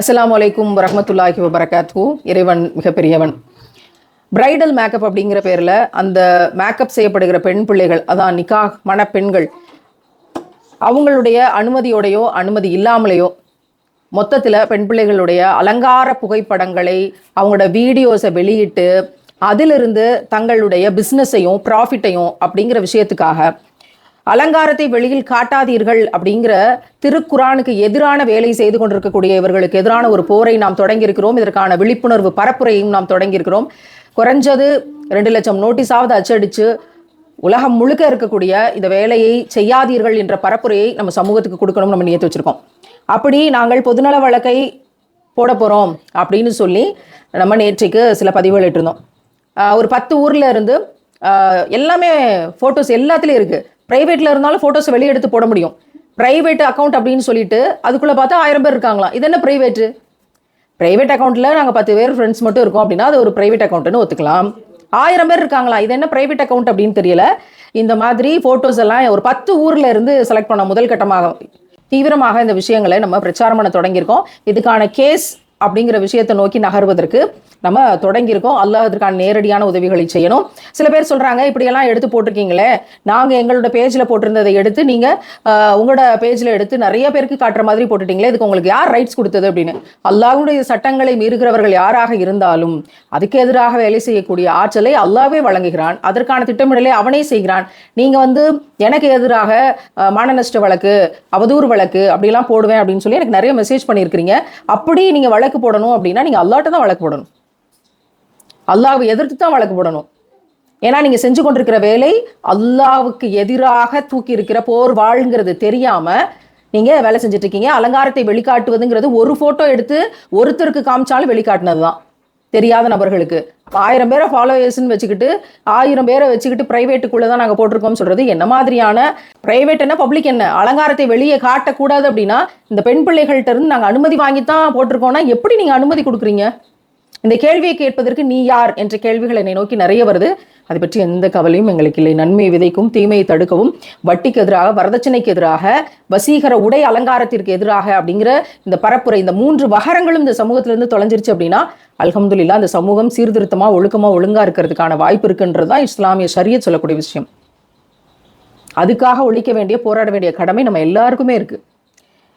அஸ்லாம் வலைக்கும் ரஹமத்துல்லாஹி வபரகாத்து இறைவன் மிகப்பெரியவன். பிரைடல் மேக்கப் அப்படிங்கிற பேரில் அந்த மேக்கப் செய்யப்படுகிற பெண் பிள்ளைகள் அதான் நிக்கா மணப்பெண்கள் அவங்களுடைய அனுமதியோடையோ அனுமதி இல்லாமலேயோ மொத்தத்தில் பெண் பிள்ளைகளுடைய அலங்கார புகைப்படங்களை அவங்களோட வீடியோஸை வெளியிட்டு அதிலிருந்து தங்களுடைய பிஸ்னஸையும் ப்ராஃபிட்டையும் அப்படிங்கிற விஷயத்துக்காக அலங்காரத்தை வெளியில் காட்டாதீர்கள் அப்படிங்கிற திருக்குரானுக்கு எதிரான வேலை செய்து கொண்டிருக்கக்கூடிய இவர்களுக்கு எதிரான ஒரு போரை நாம் தொடங்கியிருக்கிறோம். இதற்கான விழிப்புணர்வு பரப்புரையும் நாம் தொடங்கியிருக்கிறோம். குறைஞ்சது ரெண்டு லட்சம் நோட்டீஸாவது அச்சடிச்சு உலகம் முழுக்க இருக்கக்கூடிய இந்த வேலையை செய்யாதீர்கள் என்ற பரப்புரையை நம்ம சமூகத்துக்கு கொடுக்கணும் நம்ம நியத்து வச்சிருக்கோம். அப்படி நாங்கள் பொதுநல வழக்கை போட போகிறோம் அப்படின்னு சொல்லி நம்ம நேற்றைக்கு சில பதிவுகள் இட்டிருந்தோம். ஒரு பத்து ஊரில் இருந்து எல்லாமே ஃபோட்டோஸ் எல்லாத்துலேயும் இருக்குது ப்ரைவேட்டில் இருந்தாலும் ஃபோட்டோஸ் வெளியே எடுத்து போட முடியும். ப்ரைவேட் அக்கௌண்ட் அப்படின்னு சொல்லிட்டு அதுக்குள்ளே பார்த்தா ஆயிரம் பேர் இருக்காங்களாம் இது என்ன ப்ரைவேட்டு ப்ரைவேட் அக்கௌண்ட்டில் நாங்கள் பத்து பேர் ஃப்ரெண்ட்ஸ் மட்டும் இருக்கோம் அப்படின்னா அது ஒரு ப்ரைவேட் அக்கௌண்ட்டுன்னு ஒத்துக்கலாம். ஆயிரம் பேர் இருக்காங்களா? இது என்ன ப்ரைவேட் அக்கௌண்ட் அப்படின்னு தெரியல. இந்த மாதிரி ஃபோட்டோஸ் எல்லாம் ஒரு பத்து ஊரில் இருந்து செலக்ட் பண்ண முதல் கட்டமாக தீவிரமாக இந்த விஷயங்களை நம்ம பிரச்சாரம் பண்ண தொடங்கியிருக்கோம். இதுக்கான கேஸ் அப்படிங்கிற விஷயத்தை நோக்கி நகர்வதற்கு நம்ம தொடங்கியிருக்கோம். அல்லாஹ் அதற்கான நேரடியான உதவிகளை செய்யணும். சில பேர் சொல்றாங்க இப்படியெல்லாம் எடுத்து போட்டிருக்கீங்களே. நாங்கள் எங்களோட பேஜில் போட்டிருந்ததை எடுத்து நீங்கள் உங்களோட பேஜில் எடுத்து நிறைய பேருக்கு காட்டுற மாதிரி போட்டுட்டீங்களே. இதுக்கு உங்களுக்கு யார் ரைட்ஸ் கொடுத்தது? அப்படின்னு. அல்லாஹ்வுடைய சட்டங்களை மீறுகிறவர்கள் யாராக இருந்தாலும் அதுக்கு எதிராக வேலை செய்யக்கூடிய ஆற்றலை அல்லாஹ்வே வழங்குகிறான். அதற்கான திட்டமிடலை அவனே செய்கிறான். நீங்கள் வந்து எனக்கு எதிராக மானநஷ்ட வழக்கு அவதூறு வழக்கு அப்படிலாம் போடுவேன் அப்படின்னு சொல்லி எனக்கு நிறைய மெசேஜ் பண்ணியிருக்கிறீங்க. அப்படி நீங்கள் வழக்கு போடணும் அப்படின்னா நீங்கள் அல்லாட்ட தான் வழக்கு போடணும். அல்லாவை எதிர்த்து தான் வழக்கு போடணும். ஏன்னா நீங்க செஞ்சு கொண்டிருக்கிற வேலை அல்லாவுக்கு எதிராக தூக்கி இருக்கிற போர் வாழ்ங்கிறது தெரியாம நீங்க வேலை செஞ்சுட்டு இருக்கீங்க. அலங்காரத்தை வெளிக்காட்டுவதுங்கிறது ஒரு ஃபோட்டோ எடுத்து ஒருத்தருக்கு காமிச்சாலும் வெளிக்காட்டினது தான் தெரியாத நபர்களுக்கு. ஆயிரம் பேரை ஃபாலோயர்ஸ்ன்னு வச்சுக்கிட்டு ஆயிரம் பேரை வச்சுக்கிட்டு ப்ரைவேட்டுக்குள்ளே தான் நாங்கள் போட்டிருக்கோம்னு சொல்கிறது என்ன மாதிரியான ப்ரைவேட் என்ன பப்ளிக் என்ன? அலங்காரத்தை வெளியே காட்டக்கூடாது அப்படின்னா இந்த பெண் பிள்ளைகள்கிட்ட இருந்து நாங்கள் அனுமதி வாங்கி தான் போட்டிருக்கோம்னா எப்படி நீங்கள் அனுமதி கொடுக்குறீங்க? இந்த கேள்வியை கேட்பதற்கு நீ யார்? என்ற கேள்விகள் என்னை நோக்கி நிறைய வருது. அதை பற்றி எந்த கவலையும் எங்களுக்கு இல்லை. நன்மையை விதைக்கும் தீமையை தடுக்கவும் வட்டிக்கு எதிராக வரதட்சணைக்கு எதிராக வசீகர உடை அலங்காரத்திற்கு எதிராக அப்படிங்கிற இந்த பரப்புரை இந்த மூன்று வகரங்களும் இந்த சமூகத்திலிருந்து தொலைஞ்சிருச்சு அப்படின்னா அல்ஹம்துல்லா அந்த சமூகம் சீர்திருத்தமாக ஒழுக்கமாக ஒழுங்காக இருக்கிறதுக்கான வாய்ப்பு இருக்குன்றது தான் இஸ்லாமிய சரிய சொல்லக்கூடிய விஷயம். அதுக்காக ஒழிக்க வேண்டிய போராட வேண்டிய கடமை நம்ம எல்லாருக்குமே இருக்குது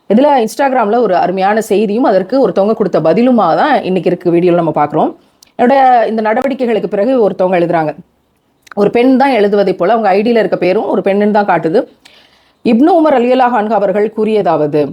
இதில் இன்ஸ்டாகிராமில் ஒரு அருமையான செய்தியும் அதற்கு ஒருத்தவங்க கொடுத்த பதிலுமாக தான் இன்னைக்கு இருக்கு வீடியோவில் நம்ம பார்க்குறோம். என்னோட இந்த நடவடிக்கைகளுக்கு பிறகு ஒருத்தவங்க எழுதுகிறாங்க ஒரு பெண் தான் எழுதுவதை போல அவங்க ஐடியில் இருக்க பேரும் ஒரு பெண்ணுன்னு தான் காட்டுது. இப்னு உமர் அலியலாஹ் அன்ஹு அவர்கள் கூறியதாவது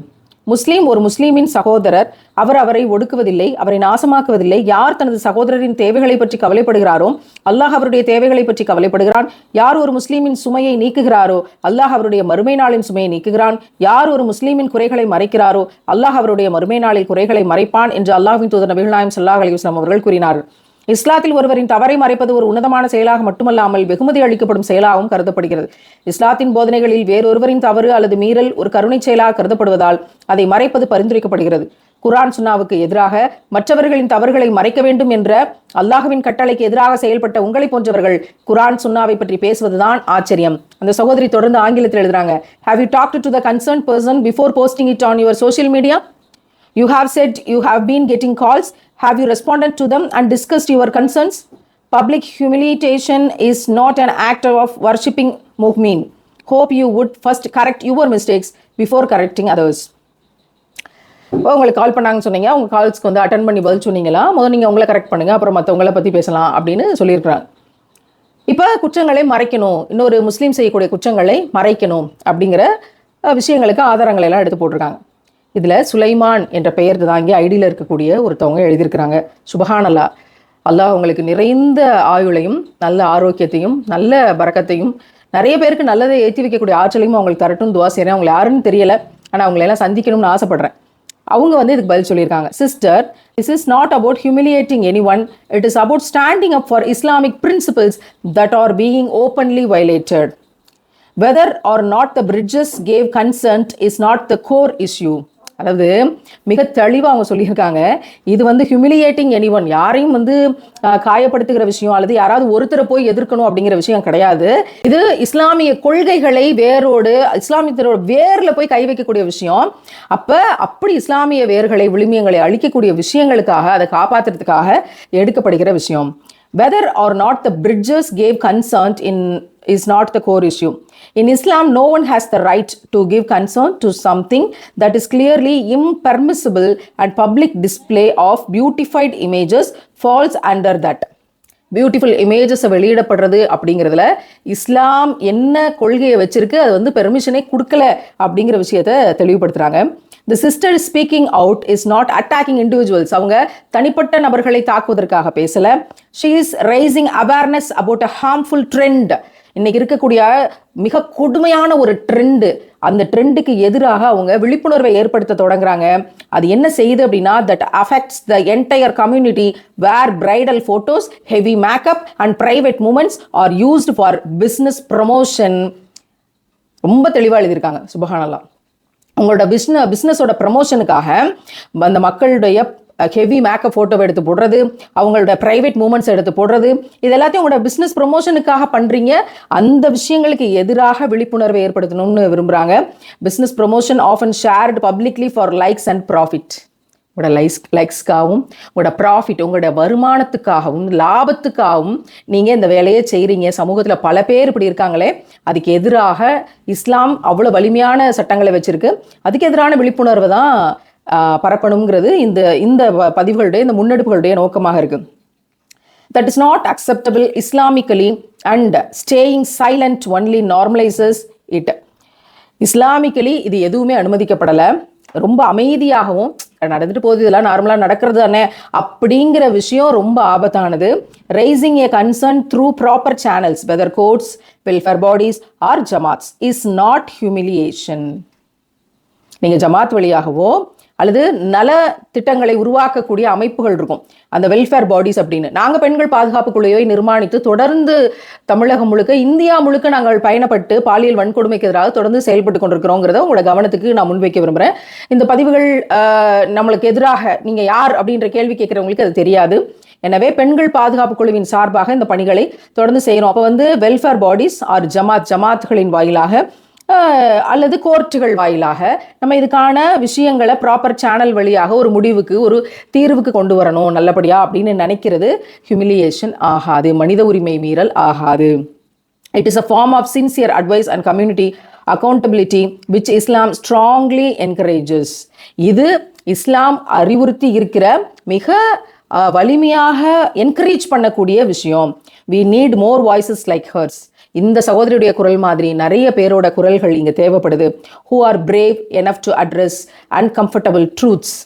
முஸ்லீம் ஒரு முஸ்லீமின் சகோதரர் அவர் அவரை ஒடுக்குவதில்லை அவரை நாசமாக்குவதில்லை. யார் தனது சகோதரரின் தேவைகளை பற்றி கவலைப்படுகிறாரோ அல்லாஹ் அவருடைய தேவைகளை பற்றி கவலைப்படுகிறான். யார் ஒரு முஸ்லீமின் சுமையை நீக்குகிறாரோ அல்லாஹ் அவருடைய மறுமை நாளின் சுமையை நீக்குகிறான். யார் ஒரு முஸ்லீமின் குறைகளை மறைக்கிறாரோ அல்லாஹ் அவருடைய மறுமை நாளில் குறைகளை மறைப்பான் என்று அல்லாஹ்வின் தூதர் நபிகள் நாயம் சல்லாஹ் அலிஸ்லாம் அவர்கள் கூறினார் இஸ்லாத்தில் ஒருவரின் தவறை மறைப்பது ஒரு உன்னதமான செயலாக மட்டுமல்லாமல் வெகுமதி அளிக்கப்படும் செயலாகவும் கருதப்படுகிறது. இஸ்லாத்தின் போதனைகளில் வேறொருவரின் தவறு அல்லது மீறல் ஒரு கருணை செயலாக கருதப்படுவதால் அதை மறைப்பது பரிந்துரைக்கப்படுகிறது. குர்ஆன் சுன்னாவுக்கு எதிராக மற்றவர்களின் தவறுகளை மறைக்க வேண்டும் என்ற அல்லாஹுவின் கட்டளைக்கு எதிராக செயல்பட்ட உங்களை போன்றவர்கள் குர்ஆன் சுன்னாவை பற்றி பேசுவதுதான் ஆச்சரியம். அந்த சகோதரி தொடர்ந்து ஆங்கிலத்தில் எழுதுறாங்க have you talk to the concern person before posting it on your social media you have said you have been getting calls Have you responded to them and discussed your concerns? Public humiliation is not an act of worshipping Mu'min. Hope you would first correct your mistakes before correcting others. இப்போ உங்களுக்கு கால் பண்ணாங்கன்னு சொன்னீங்க உங்கள் கால்ஸ்க்கு வந்து attend பண்ணி பதில் சொன்னீங்களா முதல் நீங்கள் உங்களை கரெக்ட் பண்ணுங்கள் அப்புறம் மற்றவங்களை பற்றி பேசலாம் அப்படின்னு சொல்லியிருக்கிறாங்க இப்போ குற்றங்களை மறைக்கணும் இன்னொரு முஸ்லீம் செய்யக்கூடிய குற்றங்களை மறைக்கணும் அப்படிங்கிற விஷயங்களுக்கு ஆதாரங்களை எல்லாம் எடுத்து போட்டிருக்காங்க இதில் சுலைமான் என்ற பெயர் தாங்கி ஐடியில் இருக்கக்கூடிய ஒருத்தவங்க எழுதியிருக்கிறாங்க. சுபஹானல்லா. அல்லாஹ் உங்களுக்கு நிறைந்த ஆயுளையும் நல்ல ஆரோக்கியத்தையும் நல்ல பரக்கத்தையும் நிறைய பேருக்கு நல்லதை ஏற்றி வைக்கக்கூடிய ஆற்றலையும் அவங்களுக்கு தரட்டும் துவா செய்கிறேன் அவங்களை யாருன்னு தெரியல. ஆனால் அவங்களெல்லாம் சந்திக்கணும்னு ஆசைப்பட்றேன். அவங்க வந்து இதுக்கு பதில் சொல்லியிருக்காங்க. Sister this is not about humiliating any one it is about standing up for Islamic principles that are being openly violated whether or not the brides gave consent is not the core issue அதாவது மிக தெளிவாக அவங்க சொல்லியிருக்காங்க. இது வந்து humiliating any one யாரையும் வந்து காயப்படுத்துகிற விஷயம் அல்லது யாராவது ஒருத்தரை போய் எதிர்க்கணும் அப்படிங்கிற விஷயம் கிடையாது. இது இஸ்லாமிய கொள்கைகளை வேரோடு இஸ்லாமியத்தோட வேரில் போய் கை வைக்கக்கூடிய விஷயம். அப்போ அப்படி இஸ்லாமிய வேர்களை விழுமியங்களை அழிக்கக்கூடிய விஷயங்களுக்காக அதை காப்பாற்றுறதுக்காக எடுக்கப்படுகிற விஷயம். Whether or not the brides gave consent in is not the core issue in islam no one has the right to give consent to something that is clearly impermissible and public display of beautified images falls under that. Beautiful இமேஜஸை வெளியிடப்படுறது அப்படிங்கிறதுல இஸ்லாம் என்ன கொள்கையை வச்சிருக்கு? அது வந்து பெர்மிஷனே கொடுக்கல அப்படிங்கிற விஷயத்த தெளிவுபடுத்துகிறாங்க the sister speaking out is not attacking individuals அவங்க தனிப்பட்ட நபர்களை தாக்குவதற்காக பேசலை. She is raising awareness about a harmful trend இன்னைக்கு இருக்கக்கூடிய மிக கொடுமையான ஒரு ட்ரெண்டு அந்த ட்ரெண்டுக்கு எதிராக அவங்க விழிப்புணர்வை ஏற்படுத்த தொடங்குறாங்க. அது என்ன செய்யுது அப்படின்னா that affects the entire community where bridal photos heavy makeup and private moments are used for business promotion ரொம்ப தெளிவாக எழுதியிருக்காங்க. சுபஹானல்லா உங்களோட பிஸ்ன பிஸ்னஸோட ப்ரமோஷனுக்காக அந்த மக்களுடைய ஹெவி மேக்கப் ஃபோட்டோவை எடுத்து போடுறது அவங்களோட ப்ரைவேட் மூமெண்ட்ஸ் எடுத்து போடுறது இது எல்லாத்தையும் உங்களோட பிஸ்னஸ் ப்ரொமோஷனுக்காக பண்ணுறீங்க அந்த விஷயங்களுக்கு எதிராக விழிப்புணர்வை ஏற்படுத்தணும்னு விரும்புகிறாங்க business promotion off and shared publicly for likes and profit உங்களோட லைக்ஸ் லைக்ஸ்க்காகவும் உங்களோட ப்ராஃபிட் உங்களோட வருமானத்துக்காகவும் லாபத்துக்காகவும் நீங்கள் இந்த வேலையை செய்கிறீங்க சமூகத்தில் பல பேர் இப்படி இருக்காங்களே. அதுக்கு எதிராக இஸ்லாம் அவ்வளோ வலிமையான சட்டங்களை வச்சுருக்கு. அதுக்கு எதிரான விழிப்புணர்வு தான் பரப்பணுங்கிறது இந்த இந்த பதிவுகளுடைய இந்த முன்னெடுப்புகளுடைய நோக்கமாக இருக்குது that is not acceptable Islamically and staying silent only normalizes it Islamically இது எதுவுமே அனுமதிக்கப்படலை. ரொம்ப அமைதியாகவும் நடந்துட்டு போகுது இதெல்லாம் நார்மலாக நடக்கிறது தானே அப்படிங்கிற விஷயம் ரொம்ப ஆபத்தானது. Raising a concern through proper channels whether courts welfare bodies or jamaats is not humiliation நீங்கள் ஜமாத் வழியாகவோ அல்லது நல திட்டங்களை உருவாக்கக்கூடிய அமைப்புகள் இருக்கும். அந்த வெல்ஃபேர் பாடிஸ் அப்படின்னு. நாங்கள் பெண்கள் பாதுகாப்பு குழுவை நிர்மாணித்து தொடர்ந்து தமிழகம் முழுக்க இந்தியா முழுக்க நாங்கள் பயணப்பட்டு பாலியல் வன்கொடுமைக்கு எதிராக தொடர்ந்து செயல்பட்டு கொண்டிருக்கிறோங்கிறத உங்களோட கவனத்துக்கு நான் முன்வைக்க விரும்புகிறேன் இந்த பதிவுகள் நம்மளுக்கு எதிராக நீங்கள் யார் அப்படின்ற கேள்வி கேட்குறவங்களுக்கு அது தெரியாது. எனவே பெண்கள் பாதுகாப்பு குழுவின் சார்பாக இந்த பணிகளை தொடர்ந்து செய்கிறோம் அப்போ வந்து வெல்ஃபேர் பாடிஸ் ஆர் ஜமாத் ஜமாத்களின் வாயிலாக அல்லது கோர்ட்டுகள் வாயிலாக நம்ம இதுக்கான விஷயங்களை ப்ராப்பர் சேனல் வழியாக ஒரு முடிவுக்கு ஒரு தீர்வுக்கு கொண்டு வரணும் நல்லபடியா அப்படின்னு நினைக்கிறது ஹியூமிலியேஷன் ஆகாது மனித உரிமை மீறல் ஆகாது. It is a form of sincere advice and community accountability which Islam strongly encourages இது இஸ்லாம் அறிவுறுத்தி இருக்கிற மிக வலிமையாக என்கரேஜ் பண்ணக்கூடிய விஷயம். We need more voices like hers இந்த சகோதரியுடைய குரல் மாதிரி நிறைய பேரோட குரல்கள் இங்கே தேவைப்படுது. Who are brave enough to address uncomfortable truths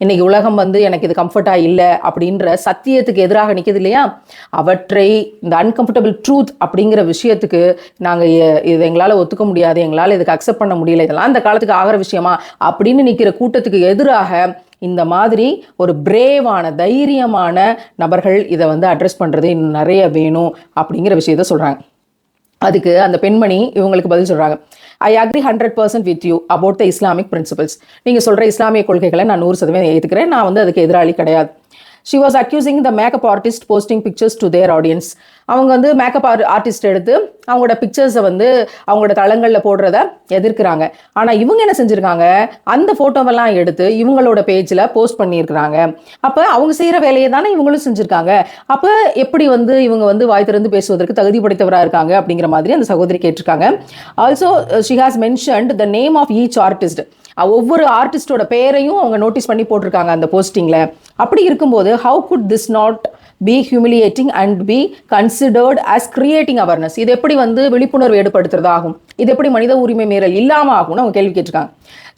இன்னைக்கு உலகம் வந்து எனக்கு இது கம்ஃபர்ட்டாக இல்லை அப்படின்ற சத்தியத்துக்கு எதிராக நிற்கிது இல்லையா? அவற்றை இந்த அன்கம்ஃபர்டபுள் ட்ரூத் அப்படிங்கிற விஷயத்துக்கு நாங்கள் இது எங்களால் ஒத்துக்க முடியாது எங்களால் இதுக்கு அக்செப்ட் பண்ண முடியல இதெல்லாம் அந்த காலத்துக்கு ஆகிற விஷயமா அப்படின்னு நிற்கிற கூட்டத்துக்கு எதிராக இந்த மாதிரி ஒரு பிரேவான தைரியமான நபர்கள் இதை வந்து அட்ரஸ் பண்ணுறது இன்னும் நிறைய வேணும் அப்படிங்கிற விஷயத்த சொல்கிறாங்க அதுக்கு அந்த பெண்மணி இவங்களுக்கு பதில் சொல்கிறாங்க I agree hundred percent with you about the Islamic principles நீங்கள் சொல்கிற இஸ்லாமிய கொள்கைகளை நான் நூறு சதவீதம் ஏற்றுக்கிறேன் நான் வந்து அதுக்கு எதிராளி கிடையாது. She was accusing the makeup artist posting pictures to their audience அவங்க வந்து மேக்கப் ஆர்டிஸ்ட் எடுத்து அவங்களோட பிக்சர்ஸை வந்து அவங்களோட தளங்களில் போடுறத எதிர்க்கிறாங்க. ஆனால் இவங்க என்ன செஞ்சுருக்காங்க? அந்த ஃபோட்டோவெல்லாம் எடுத்து இவங்களோட பேஜில் போஸ்ட் பண்ணியிருக்கிறாங்க. அப்போ அவங்க செய்கிற வேலையை தானே இவங்களும் செஞ்சுருக்காங்க. அப்போ எப்படி வந்து இவங்க வந்து வாய் திறந்து பேசுவதற்கு தகுதி படைத்தவராக இருக்காங்க அப்படிங்கிற மாதிரி அந்த சகோதரி கேட்டிருக்காங்க. Also she has mentioned the name of each artist ஒவ்வொரு ஆர்டிஸ்டோட பேரையும் அவங்க நோட்டீஸ் பண்ணி போட்டிருக்காங்க அந்த போஸ்டிங்கில் அப்படி இருக்கும்போது how could this not be humiliating and be considered as creating awareness இது எப்படி வந்து விழிப்புணர்வு ஏற்படுத்துறதாகும்? இது எப்படி மனித உரிமை மீறல் இல்லாமல் ஆகும்னு அவங்க கேள்வி கேட்டிருக்காங்க.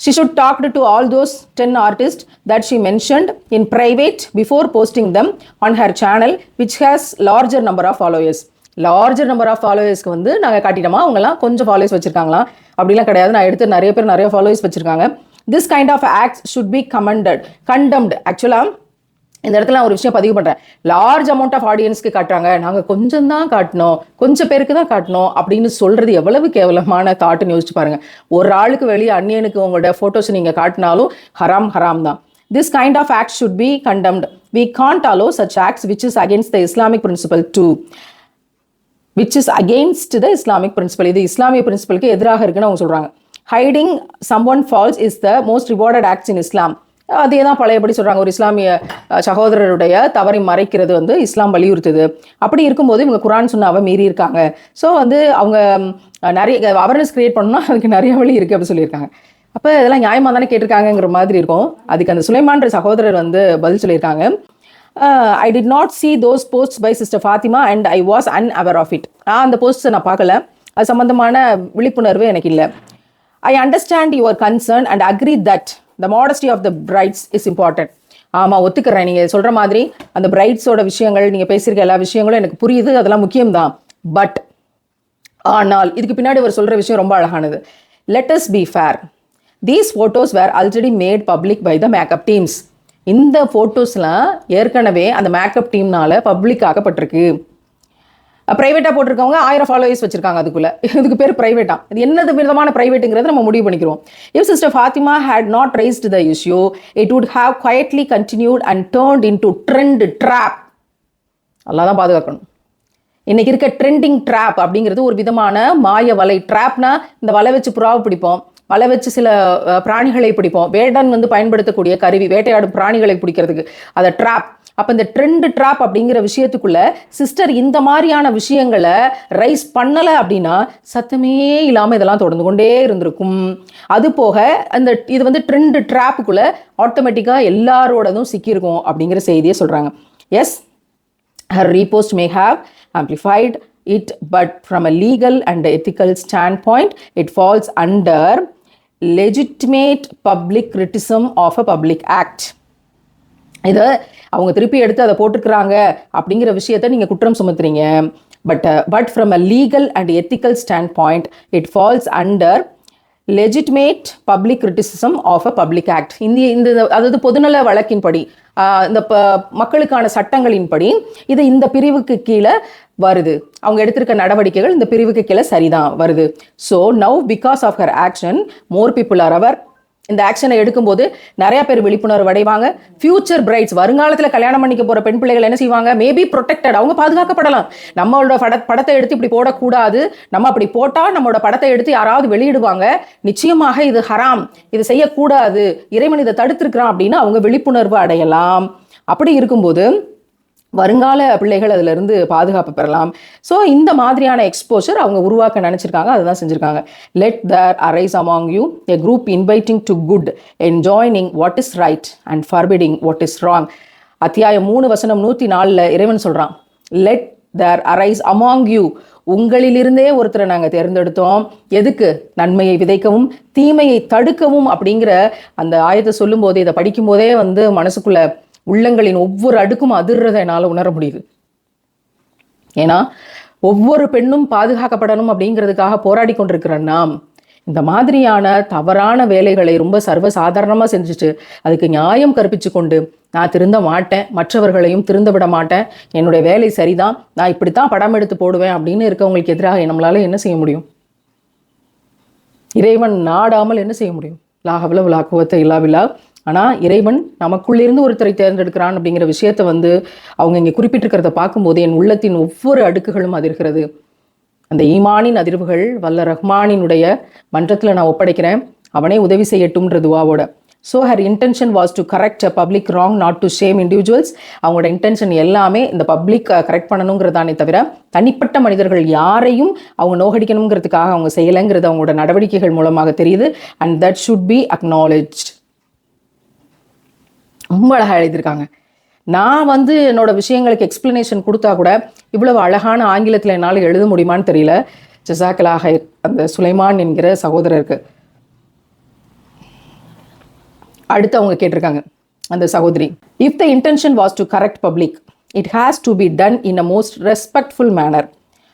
She should talk to all those ten artist that she mentioned in private before posting them on her channel which has larger number of followers larger number of ஃபாலோயர்ஸ்க்கு வந்து நாங்கள் காட்டிட்டோமா? அவங்கலாம் கொஞ்சம் ஃபாலோவர்ஸ் வச்சிருக்காங்களா? அப்படிலாம் கிடையாது. நான் எடுத்து நிறைய பேர் நிறைய ஃபாலோயர்ஸ் வச்சிருக்காங்க. This kind of acts should be commented condemned ஆக்சுவலாக இந்த இடத்துல நான் ஒரு விஷயம் பதிவு பண்ணுறேன் லார்ஜ் அமௌண்ட் ஆஃப் ஆடியன்ஸ்க்கு காட்டுறாங்க. நாங்கள் கொஞ்சம் தான் காட்டினோம் கொஞ்சம் பேருக்கு தான் காட்டினோம் அப்படின்னு சொல்கிறது எவ்வளவு கேவலமான தாட்டுன்னு யோசிச்சு பாருங்கள் ஒரு ஆளுக்கு வெளியே அந்நியனுக்கு உங்களோட ஃபோட்டோஸ் நீங்கள் காட்டினாலும் ஹராம் ஹராம் தான். This kind of act should be condemned we can't allow such acts which is against the Islamic principle to which is against the Islamic principle இது இஸ்லாமிய பிரின்சிபலுக்கு எதிராக இருக்குன்னு அவங்க சொல்கிறாங்க hiding some one faults is the most rewarded acts in Islam அதே தான் பழையபடி சொல்கிறாங்க ஒரு இஸ்லாமிய சகோதரருடைய தவறை மறைக்கிறது வந்து இஸ்லாம் வலியுறுத்துது. அப்படி இருக்கும்போது இவங்க குரான் சுன்னாவை மீறி இருக்காங்க. ஸோ வந்து அவங்க நிறைய அவேர்னஸ் க்ரியேட் பண்ணணும்னா அதுக்கு நிறைய வழி இருக்குது அப்படின்னு சொல்லியிருக்காங்க. அப்போ இதெல்லாம் நியாயமாக தானே கேட்டிருக்காங்கங்கிற மாதிரி இருக்கும். அதுக்கு அந்த சுலைமான்ற சகோதரர் வந்து பதில் சொல்லியிருக்காங்க. I did not see those post by sister Fatima and I was unaware of it நான் அந்த போஸ்ட்டை நான் பார்க்கல. அது சம்மந்தமான விழிப்புணர்வு எனக்கு இல்லை. I understand your concern and agree that the modesty of the brides is important ஆமாம் ஒத்துக்கிறேன். நீங்கள் சொல்கிற மாதிரி அந்த பிரைட்ஸோட விஷயங்கள் நீங்கள் பேசியிருக்க எல்லா விஷயங்களும் எனக்கு புரியுது. அதெல்லாம் முக்கியம்தான். பட் ஆனால் இதுக்கு பின்னாடி அவர் சொல்கிற விஷயம் ரொம்ப அழகானது. Let's be fair these photos were already made public by the makeup teams இந்த ஃபோட்டோஸ்லாம் ஏற்கனவே அந்த மேக்கப் டீம்னால பப்ளிக் ஆகப்பட்டிருக்கு ப்ரைவேட்டாக போட்டிருக்கவங்க ஆயிரம் ஃபாலோவர்ஸ் வச்சிருக்காங்க அதுக்குள்ளே. இதுக்கு பேர் ப்ரைவேட்டாக இது என்னது விதமான ப்ரைவேட்டுங்கிறத நம்ம முடிவு பண்ணிக்கிறோம் if sister Fatima had not raised the issue it would have continued and turned into trend trap நல்லா தான் பாதுகாக்கணும். இன்றைக்கி இருக்க ட்ரெண்டிங் ட்ராப் அப்படிங்கிறது ஒரு விதமான மாய வலை ட்ராப்னா இந்த வலை வச்சு புறாவை பிடிப்போம். வலை வச்சு சில பிராணிகளை பிடிப்போம். வேடன் வந்து பயன்படுத்தக்கூடிய கருவி வேட்டையாடும் பிராணிகளை பிடிக்கிறதுக்கு. அதை ட்ராப் அப்போ இந்த ட்ரெண்ட் ட்ராப் அப்படிங்கிற விஷயத்துக்குள்ள சிஸ்டர் இந்த மாதிரியான விஷயங்களை ரைஸ் பண்ணலை அப்படின்னா சத்தமே இல்லாமல் இதெல்லாம் தொடர்ந்து கொண்டே இருந்திருக்கும். அது போக அந்த இது வந்து ட்ரெண்ட் ட்ராப்புக்குள்ளே ஆட்டோமேட்டிக்காக எல்லாரோடதும் சிக்கியிருக்கும் அப்படிங்கிற செய்தியை சொல்கிறாங்க yes her repost may have have it but from a legal and ethical standpoint it falls under legitimate public criticism of a public act இதை அவங்க திருப்பி எடுத்து அதை போட்டுக்கிறாங்க அப்படிங்கிற விஷயத்த நீங்கள் குற்றம் சுமத்துறீங்க. But but from a legal and ethical standpoint it falls under legitimate public criticism of a public act இந்திய இந்த அதாவது பொதுநல வழக்கின்படி இந்த ப மக்களுக்கான சட்டங்களின்படி இது இந்த பிரிவுக்கு கீழே வருது. அவங்க எடுத்திருக்க நடவடிக்கைகள் இந்த பிரிவுக்கு கீழே சரிதான் வருது. So now because of her action more people are aware இந்த ஆக்ஷனை எடுக்கும்போது நிறைய பேர் விழிப்புணர்வு அடைவாங்க. ஃபியூச்சர் பிரைட்ஸ் வருங்காலத்தில் கல்யாணம் பண்ணிக்க போகிற பெண் பிள்ளைகள் என்ன செய்வாங்க? மேபி ப்ரொடெக்டட் அவங்க பாதுகாக்கப்படலாம். நம்மளோட பட படத்தை எடுத்து இப்படி போடக்கூடாது. நம்ம அப்படி போட்டால் நம்மளோட படத்தை எடுத்து யாராவது வெளியிடுவாங்க. நிச்சயமாக இது ஹராம் இது செய்யக்கூடாது. இறைவன் இதை தடுத்திருக்கிறான் அப்படின்னு அவங்க விழிப்புணர்வு அடையலாம். அப்படி இருக்கும்போது வருங்கால பிள்ளைகள் அதிலிருந்து பாதுகாப்பு பெறலாம். ஸோ இந்த மாதிரியான எக்ஸ்போஷர் அவங்க உருவாக்க நினச்சிருக்காங்க. அதுதான் செஞ்சுருக்காங்க. Let there arise among you a group inviting to good enjoining what is right and forbidding what is wrong அத்தியாயம் மூணு வசனம் நூற்றி நாலில் இறைவன் சொல்கிறான் let there arise among you உங்களிலிருந்தே ஒருத்தரை நாங்கள் தேர்ந்தெடுத்தோம். எதுக்கு? நன்மையை விதைக்கவும் தீமையை தடுக்கவும் அப்படிங்கிற அந்த ஆயத்தை சொல்லும்போதே இதை படிக்கும்போதே வந்து மனசுக்குள்ளே உள்ளங்களின் ஒவ்வொரு அடுக்கும் அதிர்றதை என்னால் உணர முடியுது. ஏன்னா ஒவ்வொரு பெண்ணும் பாதுகாக்கப்படணும் அப்படிங்கிறதுக்காக போராடி கொண்டிருக்கிற நாம் இந்த மாதிரியான தவறான வேலைகளை ரொம்ப சர்வசாதாரணமாக செஞ்சுட்டு அதுக்கு நியாயம் கற்பிச்சு கொண்டு நான் திருந்த மாட்டேன் மற்றவர்களையும் திருந்த விட மாட்டேன் என்னுடைய வேலை சரிதான் நான் இப்படித்தான் படம் எடுத்து போடுவேன் அப்படின்னு இருக்கவங்களுக்கு எதிராக நம்மளால என்ன செய்ய முடியும்? இறைவன் நாடாமல் என்ன செய்ய முடியும்? லாகவல விழாக்குவத்தை இல்லாவிழா ஆனால் இறைவன் நமக்குள்ளிருந்து ஒருத்தரை தேர்ந்தெடுக்கிறான் அப்படிங்கிற விஷயத்த வந்து அவங்க இங்கே குறிப்பிட்டிருக்கிறத பார்க்கும்போது என் உள்ளத்தின் ஒவ்வொரு அடுக்குகளும் அதிர்கிறது. அந்த ஈமானின் அதிர்வுகள் வல்ல ரஹ்மானினுடைய மன்றத்தில் நான் ஒப்படைக்கிறேன். அவனே உதவி செய்யட்டும்ன்ற துவாவோட. So her intention was to correct a public wrong not to shame individuals அவங்களோட இன்டென்ஷன் எல்லாமே இந்த பப்ளிக் கரெக்ட் பண்ணணுங்கிறதானே தவிர தனிப்பட்ட மனிதர்கள் யாரையும் அவங்க நோகடிக்கணுங்கிறதுக்காக அவங்க செய்யலைங்கிறது அவங்களோட நடவடிக்கைகள் மூலமாக தெரியுது. And that should be acknowledged ரொம்ப அழகாக எழுதியிருக்காங்க. நான் வந்து என்னோட விஷயங்களுக்கு எக்ஸ்பிளனேஷன் கொடுத்தா கூட இவ்வளவு அழகான ஆங்கிலத்தில் என்னால் எழுத முடியுமான்னு தெரியல. ஜசாக்கலாக அந்த சுலைமான் என்கிற சகோதரருக்கு. அடுத்து அவங்க கேட்டிருக்காங்க அந்த சகோதரி. If the intention was to correct public it has to be done in a most respectful manner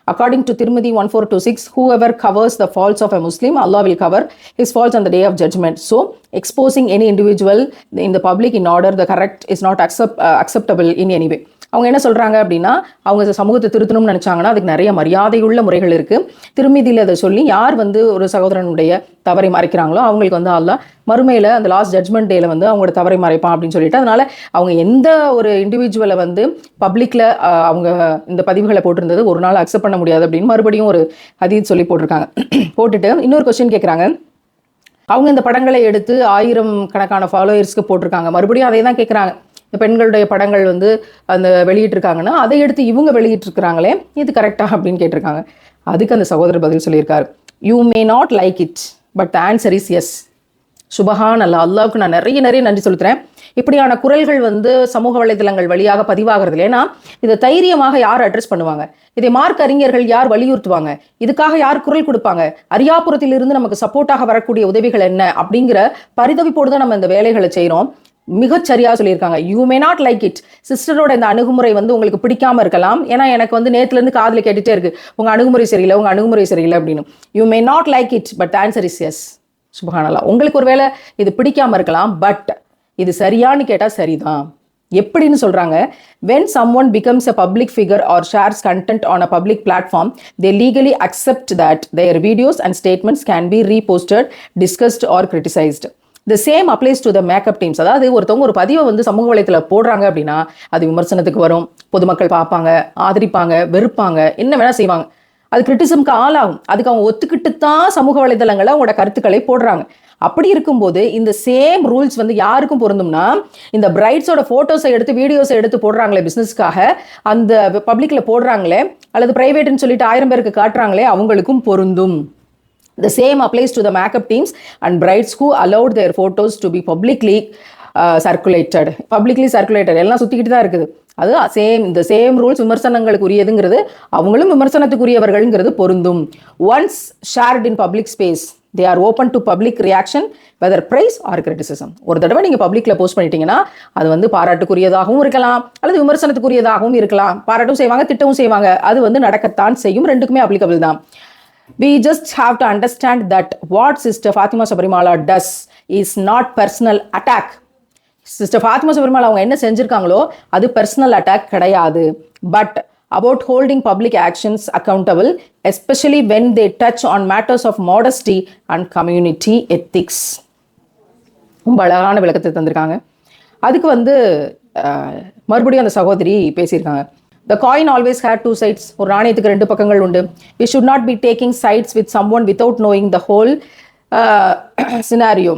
According to Tirmidhi 1426, whoever covers the faults of a Muslim, Allah will cover his faults on the day of judgment. So, exposing any individual in the public in order the correct is not accept, uh, acceptable in any way. அவங்க என்ன சொல்கிறாங்க அப்படின்னா அவங்க சமூகத்தை திருத்தணும்னு நினச்சாங்கன்னா அதுக்கு நிறைய மரியாதையுள்ள முறைகள் இருக்குது திருமதியில் அதை சொல்லி யார் வந்து ஒரு சகோதரனுடைய தவறை மறைக்கிறாங்களோ அவங்களுக்கு வந்து அல்ல மறுமையில் அந்த லாஸ்ட் ஜட்மெண்ட் டேல வந்து அவங்களோட தவறை மறைப்பான் அப்படின்னு சொல்லிட்டு அதனால அவங்க எந்த ஒரு இண்டிவிஜுவலை வந்து பப்ளிக்கில் அவங்க இந்த பதிவுகளை போட்டிருந்தது ஒரு நாள் அக்செப்ட் பண்ண முடியாது அப்படின்னு மறுபடியும் ஒரு அதீத் சொல்லி போட்டிருக்காங்க. போட்டுட்டு இன்னொரு கொஸ்டின் கேட்குறாங்க அவங்க இந்த படங்களை எடுத்து ஆயிரம் கணக்கான ஃபாலோயர்ஸ்க்கு போட்டிருக்காங்க. மறுபடியும் அதே தான் கேட்குறாங்க இந்த பெண்களுடைய படங்கள் வந்து அந்த வெளியிட்டிருக்காங்கன்னா அதை எடுத்து இவங்க வெளியிட்டிருக்கிறாங்களே இது கரெக்டா அப்படின்னு கேட்டிருக்காங்க. அதுக்கு அந்த சகோதரர் பதில் சொல்லியிருக்காரு. You may not like it but the answer is yes சுபஹான் அல்லா அல்லாவுக்கு நான் நிறைய நிறைய நன்றி சொல்லுறேன் இப்படியான குரல்கள் வந்து சமூக வலைதளங்கள் வழியாக பதிவாகிறது ஏன்னா இதை தைரியமாக யார் அட்ரஸ் பண்ணுவாங்க? இதை மார்க் அறிஞர்கள் யார் வலியுறுத்துவாங்க? இதுக்காக யார் குரல் கொடுப்பாங்க? அரியாபுரத்திலிருந்து நமக்கு சப்போர்ட்டாக வரக்கூடிய உதவிகள் என்ன? அப்படிங்கிற பரிதவிப்போடு தான் நம்ம இந்த வேலைகளை செய்கிறோம் மிகச்சரியாக சொல்லியிருக்காங்க. You may not like it சிஸ்டரோட இந்த அணுகுமுறை வந்து உங்களுக்கு பிடிக்காம இருக்கலாம். ஏன்னா எனக்கு வந்து நேற்றுலேருந்து காதில் கேட்டுகிட்டே இருக்கு. உங்கள் அணுகுமுறை சரியில்லை உங்கள் அணுகுமுறை சரியில்லை அப்படின்னு. You may not like it but answer is yes சுபகானலா உங்களுக்கு ஒருவேளை இது பிடிக்காம இருக்கலாம் பட் இது சரியான்னு கேட்டால் சரிதான். எப்படின்னு சொல்கிறாங்க when some one becomes a public figure or shares content on a public platform they legally accept that their videos and statements can be reposted discussed or criticized the same applies to the makeup teams அதாவது ஒருத்தவங்க ஒரு பதிவை வந்து சமூக வலைத்தில் போடுறாங்க அப்படின்னா அது விமர்சனத்துக்கு வரும் பொதுமக்கள் பார்ப்பாங்க ஆதரிப்பாங்க வெறுப்பாங்க என்ன வேணால் செய்வாங்க. அது கிரிட்டிசம்க்கு ஆளாகும். அதுக்கு அவங்க ஒத்துக்கிட்டு தான் சமூக வலைதளங்களை அவங்களோட கருத்துக்களை போடுறாங்க. அப்படி இருக்கும்போது இந்த சேம் ரூல்ஸ் வந்து யாருக்கும் பொருந்தும்னா இந்த பிரைட்ஸோட ஃபோட்டோஸை எடுத்து வீடியோஸை எடுத்து போடுறாங்களே பிஸ்னஸ்க்காக அந்த பப்ளிக்கில் போடுறாங்களே அல்லது ப்ரைவேட்னு சொல்லிட்டு ஆயிரம் பேருக்கு காட்டுறாங்களே அவங்களுக்கும் பொருந்தும். The same applies to the makeup teams and brides who allowed their photos to be publicly circulated publicly circulated எல்லாம் சுற்றிக்கிட்டு தான் இருக்குது. அது சேம் இந்த சேம் ரூல்ஸ் விமர்சனங்களுக்கு உரியதுங்கிறது அவங்களும் விமர்சனத்துக்குரியவர்கள்ங்கிறது பொருந்தும். Once shared in public space they are open to public reaction whether praise or criticism ஒரு தடவை நீங்கள் பப்ளிக்கில் போஸ்ட் பண்ணிட்டீங்கன்னா அது வந்து பாராட்டுக்குரியதாகவும் இருக்கலாம் அல்லது விமர்சனத்துக்குரியதாகவும் இருக்கலாம். பாராட்டும் செய்வாங்க திட்டமும் செய்வாங்க. அது வந்து நடக்கத்தான் செய்யும். ரெண்டுக்குமே அப்ளிகபிள் தான். We just have to understand that what sister Fatima Sabarimala does is not personal attack sister Fatima சுப்ரமல் அவங்க என்ன செஞ்சுருக்காங்களோ அது பர்சனல் அட்டாக் கிடையாது. But about holding public actions accountable especially when they touch on matters of modesty and community ethics ரொம்ப அழகான விளக்கத்தை தந்திருக்காங்க. அதுக்கு வந்து மறுபடியும் அந்த சகோதரி பேசியிருக்காங்க. The coin always had two sides ஒரு நாணயத்துக்கு ரெண்டு பக்கங்கள் உண்டு we should not be taking sides with someone without knowing the whole scenario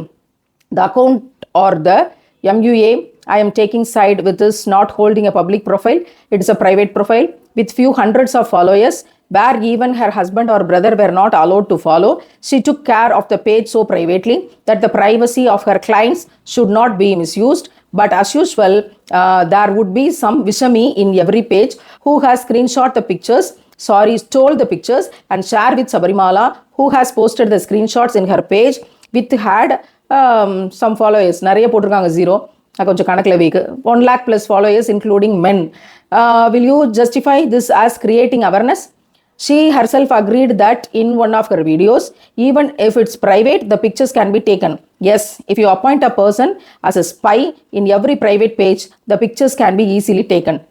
the account or the MUA I am taking side with is not holding a public profile. It is a private profile with few hundreds of followers where even her husband or brother were not allowed to follow. She took care of the page so privately that the privacy of her clients should not be misused. But as usual, uh, there would be some Vishami in every page who has screenshot the pictures sorry, stole the pictures and share with Sabarimala, who has posted the screenshots in her page with had um, some followers. நிறைய போட்டிருக்காங்க zero நான் கொஞ்சம் கணக்கில் weak one lakh plus followers including men will you justify this as creating awareness She herself agreed that in one of her videos, even if it's private, the pictures can be taken. Yes, if you appoint a person as a spy in every private page, the pictures can be easily taken.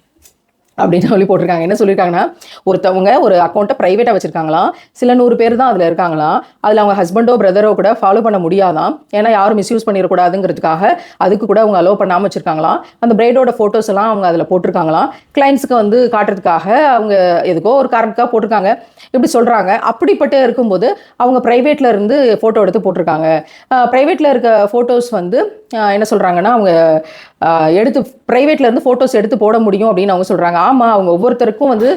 அப்படின்னு சொல்லி போட்டிருக்காங்க. என்ன சொல்லியிருக்காங்கன்னா ஒருத்தவங்க ஒரு அக்கௌண்ட்டை ப்ரைவேட்டாக வச்சிருக்காங்களாம் சில நூறு பேர் தான் அதில் இருக்காங்களாம் அதில் அவங்க ஹஸ்பண்டோ பிரதரோ கூட ஃபாலோ பண்ண முடியாதாம் ஏன்னா யாரும் மிஸ்யூஸ் பண்ணிடக்கூடாதுங்கிறதுக்காக அதுக்கு கூட அவங்க அலோவ் பண்ணாமல் வச்சிருக்காங்களாம் அந்த பிரைடோட ஃபோட்டோஸ் எல்லாம் அவங்க அதில் போட்டிருக்காங்களாம் கிளைண்ட்ஸுக்கு வந்து காட்டுறதுக்காக அவங்க எதுக்கோ ஒரு காரணத்துக்காக போட்டிருக்காங்க. இப்படி சொல்கிறாங்க அப்படிப்பட்ட இருக்கும்போது அவங்க ப்ரைவேட்டில் இருந்து ஃபோட்டோ எடுத்து போட்டிருக்காங்க. ப்ரைவேட்டில் இருக்க ஃபோட்டோஸ் வந்து என்ன சொல்கிறாங்கன்னா அவங்க எடுத்து ப்ரைவேட்ல இருந்து ஃபோட்டோஸ் எடுத்து போட முடியும் அப்படின்னு அவங்க சொல்கிறாங்க ஆமாம் அவங்க ஒவ்வொருத்தருக்கும் வந்து